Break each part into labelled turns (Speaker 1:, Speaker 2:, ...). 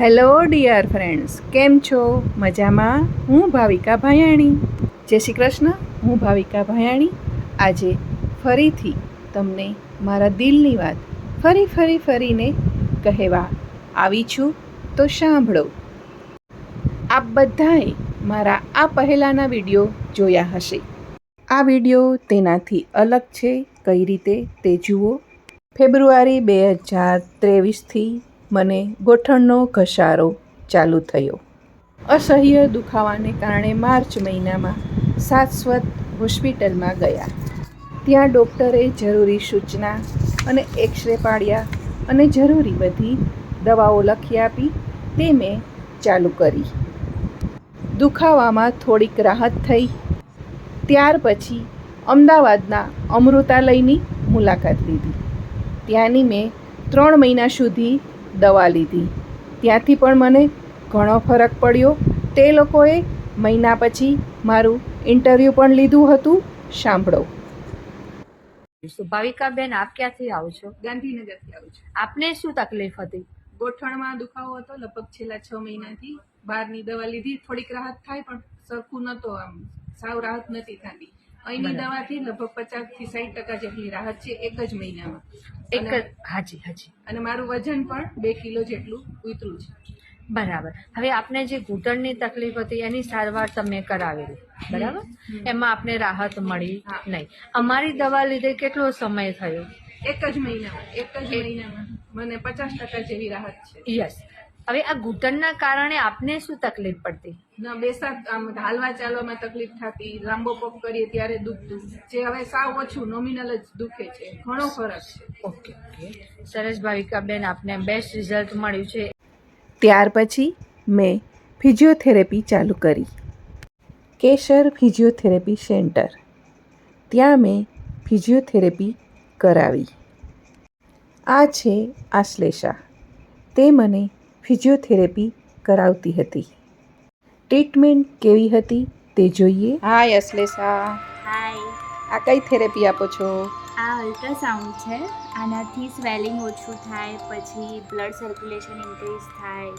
Speaker 1: Hello dear friends કેમ છો? મજામાં? હું ભાવિકા ભાયાણી. જય શ્રી કૃષ્ણ. હું ભાવિકા ભાયાણી. આજે ફરીથી તમને મારા દિલની વાત ફરી ફરી ફરીને કહેવા આવી છું. તો સાંભળો. આપ બધાએ મારા આ પહેલાંના વીડિયો જોયા હશે. આ વીડિયો તેનાથી અલગ છે. કઈ રીતે તે જુઓ? ફેબ્રુઆરી બે હજાર ત્રેવીસથી મને ગોઠણનો ઘસારો ચાલુ થયો. અસહ્ય દુખાવાને કારણે માર્ચ મહિનામાં શાશ્વત હોસ્પિટલમાં ગયા. ત્યાં ડૉક્ટરે જરૂરી સૂચના અને એક્સરે પાડ્યા અને જરૂરી બધી દવાઓ લખી આપી તે મેં ચાલુ કરી. દુખાવામાં થોડીક રાહત થઈ. ત્યાર પછી અમદાવાદના અમૃતાલયની મુલાકાત લીધી. ત્યાંની મેં ત્રણ મહિના સુધી દવા લીધી. ત્યાંથી પણ મને ઘણો ફરક પડ્યો. તે લોકોએ મહિના પછી મારું ઇન્ટરવ્યૂ પણ લીધું હતું. સાંભળો.
Speaker 2: ભાવિકાબેન આપ ક્યાંથી આવો છો?
Speaker 1: ગાંધીનગરથી આવું છું.
Speaker 2: આપને શું તકલીફ હતી?
Speaker 1: ગોઠણમાં દુખાવો હતો લગભગ છેલ્લા છ મહિનાથી. બહારની દવા લીધી. થોડીક રાહત થાય પણ સરખું નહોતો આમ. સાવ રાહત નથી થતી. અહીંની દવાથી લગભગ પચાસથી સાઠ ટકા જેટલી રાહત છે એક જ મહિનામાં.
Speaker 2: એક જ હાજી હાજી.
Speaker 1: અને મારું વજન પણ બે કિલો જેટલું ઉતર્યું છે.
Speaker 2: બરાબર. હવે આપને જે ઘૂંટણની તકલીફ હતી એની સારવાર તમે કરાવેલી. બરાબર? એમાં આપને રાહત મળી નહીં. અમારી દવા લીધે કેટલો સમય થયો?
Speaker 1: એક જ મહિનામાં એક જ મહિનામાં. મને પચાસ ટકા જેવી રાહત છે.
Speaker 2: યસ. હવે આ ઘૂંટણના કારણે આપને શું તકલીફ પડતી?
Speaker 1: ન બેસા આમ હાલવા ચાલવામાં તકલીફ થતી લાંબો પગ કરીએ ત્યારે દુખતું જે હવે સાવ ઓછું નોમિનલ જ દુખે છે. ઘણો ફરક છે.
Speaker 2: Okay okay. સરસ ભાવિકાબેન આપને બેસ્ટ રિઝલ્ટ મળ્યું છે.
Speaker 1: ત્યાર પછી મેં ફિઝિયોથેરેપી ચાલુ કરી. કેશર ફિઝિયોથેરેપી સેન્ટર ત્યાં મેં ફિઝિયોથેરેપી કરાવી. આ છે આશ્લેષા તે મને ફિઝિયોથેરેપી કરાવતી હતી. ટ્રીટમેન્ટ કેવી હતી તે જોઈએ. હાય અશ્લેષા.
Speaker 3: હાય.
Speaker 1: આ કઈ થેરેપી આપો છો?
Speaker 3: આ અલ્ટ્રાસાઉન્ડ છે. આનાથી સ્વેલિંગ ઓછું થાય પછી બ્લડ સર્ક્યુલેશન ઇન્ક્રીઝ થાય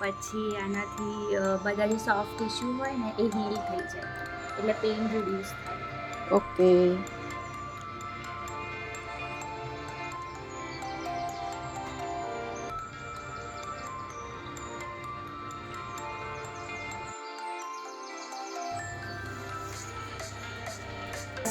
Speaker 3: પછી આનાથી બધા જે સોફ્ટ ટિશ્યુ હોય ને એ હીલ થઈ જાય. એટલે પેઇન રિડ્યુસ થાય.
Speaker 1: ઓકે.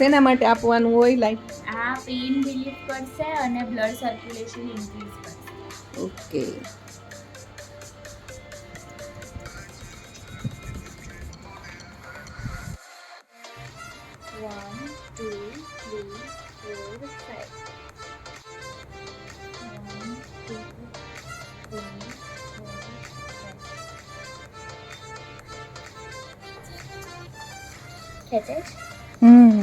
Speaker 1: શેના માટે આપવાનું હોય લાઈક
Speaker 3: આ પેઇન રિલીફ કરશે અને બ્લડ સર્ક્યુલેશન ઇન્ક્રીઝ કરશે.
Speaker 1: Okay hmm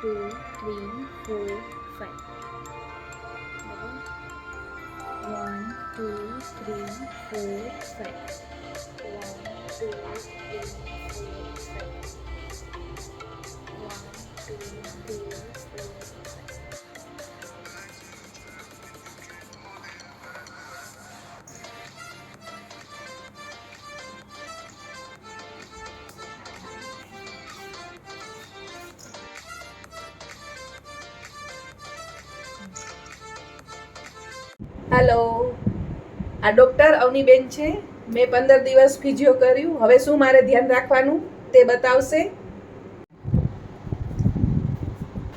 Speaker 3: One, two, three, four, five. બરાબર? One, two, three, four, five. One, two, three, four, five. One,
Speaker 1: hello આ ડૉક્ટર અવનીબેન છે મેં પંદર દિવસ ફિઝિયો કર્યું હવે શું મારે ધ્યાન રાખવાનું તે બતાવશે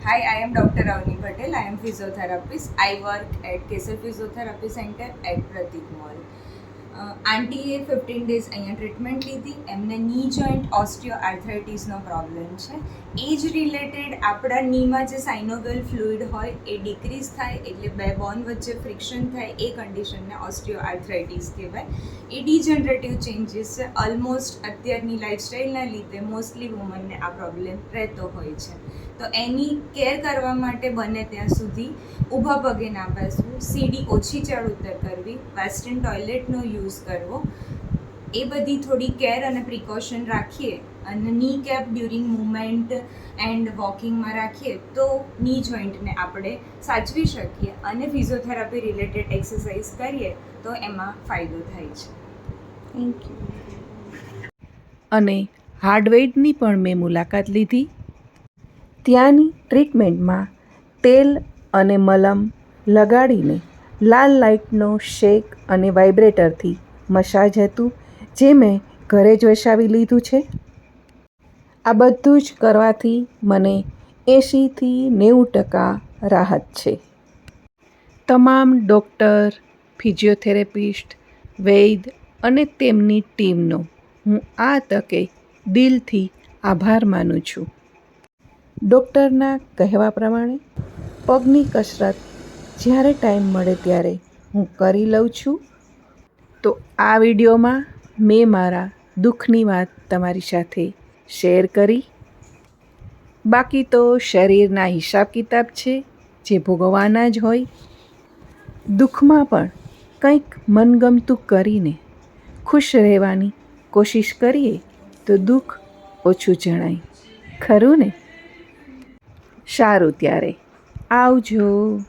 Speaker 4: Hi, I am Dr. Avni Patel. I am physiotherapist. I work at Kesar Physiotherapy Center at Pratik Mall. આંટીએ ફિફ્ટીન ડેઝ અહીંયા ટ્રીટમેન્ટ લીધી. એમને ની જોઈન્ટ ઓસ્ટિયો આર્થરાઇટીસનો પ્રોબ્લેમ છે. એ જ રિલેટેડ આપણા નીમાં જે સાઇનોવેલ ફ્લુઇડ હોય એ ડિક્રીઝ થાય, એટલે બે બોન વચ્ચે ફ્રિક્શન થાય, એ કન્ડિશનને ઓસ્ટિયો આર્થરાઇટીસ કહેવાય. એ ડિજનરેટિવ ચેન્જીસ છે. ઓલમોસ્ટ અત્યારની લાઇફસ્ટાઇલના લીધે મોસ્ટલી વુમનને આ પ્રોબ્લેમ રહેતો હોય છે. તો એની કેર કરવા માટે બને ત્યાં સુધી ઊભા પગે ના બેસવું સીડી ઓછી ચડ ઉતર કરવી વેસ્ટર્ન ટોયલેટનો યુઝ કરવો, એ બધી થોડી કેર અને પ્રિકોશન રાખીએ અને knee cap during movement and વોકિંગમાં રાખીએ તો ની જોઈન્ટને આપણે સાચવી શકીએ અને ફિઝિયોથેરાપી રિલેટેડ એક્સરસાઇઝ કરીએ તો એમાં ફાયદો થાય છે.
Speaker 1: થેન્ક યુ અને હાર્ડવેઇટની પણ મેં મુલાકાત લીધી. ત્યાંની ટ્રીટમેન્ટમાં તેલ અને મલમ લગાડીને લાલ લાઇટનો શેક અને વાઇબ્રેટરથી મસાજ હતું, જે મેં ઘરે જ વસાવી લીધું છે. આ બધું જ કરવાથી મને એંશીથી નેવું ટકા રાહત છે. તમામ ડૉક્ટર, ફિઝિયોથેરાપિસ્ટ વૈદ અને તેમની ટીમનો હું આ તકે દિલથી આભાર માનું છું. ડૉક્ટરના કહેવા પ્રમાણે, પગની કસરત જ્યારે ટાઈમ મળે ત્યારે હું કરી લઉં છું. તો આ વિડીયોમાં મેં મારા દુઃખની વાત તમારી સાથે શેર કરી. બાકી તો શરીરના હિસાબ કિતાબ છે, જે ભોગવવાના જ હોય. દુઃખમાં પણ કંઈક મનગમતું કરીને ખુશ રહેવાની કોશિશ કરીએ તો દુઃખ ઓછું જણાય. ખરું ને? સારું ત્યારે. આવજો.